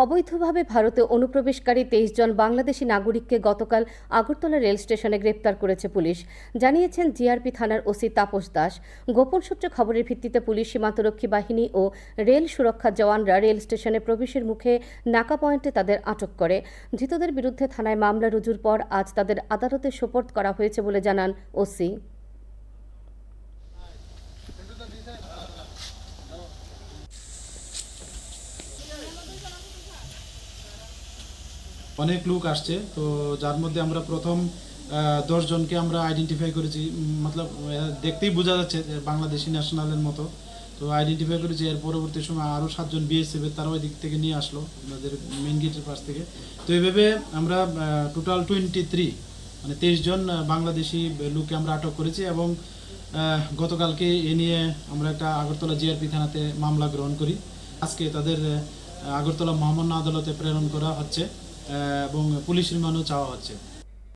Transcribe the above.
অবৈধভাবে ভারতে অনুপ্রবেশকারী তেইশ জন বাংলাদেশি নাগরিককে গতকাল আগরতলা রেল স্টেশনে গ্রেপ্তার করেছে পুলিশ। জানিয়েছেন জিআরপি থানার ওসি তাপস দাস। গোপন সূত্রে খবরের ভিত্তিতে পুলিশ সীমান্তরক্ষী বাহিনী ও রেল সুরক্ষা জওয়ানরা রেল স্টেশনে প্রবেশের মুখে নাকা পয়েন্টে তাদের আটক করে। ধৃতদের বিরুদ্ধে থানায় মামলা রুজুর পর আজ তাদের আদালতে সোপর্দ করা হয়েছে বলে জানান ওসি। অনেক লোক আসছে, তো যার মধ্যে আমরা প্রথম দশ জনকে আমরা আইডেন্টিফাই করেছি। মতলব দেখতেই বোঝা যাচ্ছে বাংলাদেশি ন্যাশনালের মতো। তো আইডেন্টিফাই করেছি, এর পরবর্তী সময় আরও সাতজন বিএসএফ তারা ওই দিক থেকে নিয়ে আসলো, আমাদের মেন গেটের পাশ থেকে। তো এইভাবে আমরা টোটাল টোয়েন্টি থ্রি মানে তেইশ জন বাংলাদেশি লোককে আমরা আটক করেছি এবং গতকালকে এ নিয়ে আমরা একটা আগরতলা জিআরপি থানাতে মামলা গ্রহণ করি। আজকে তাদের আগরতলা মহামান্য আদালতে প্রেরণ করা হচ্ছে। এবং পুলিশ রিমান্ডও চাওয়া হচ্ছে।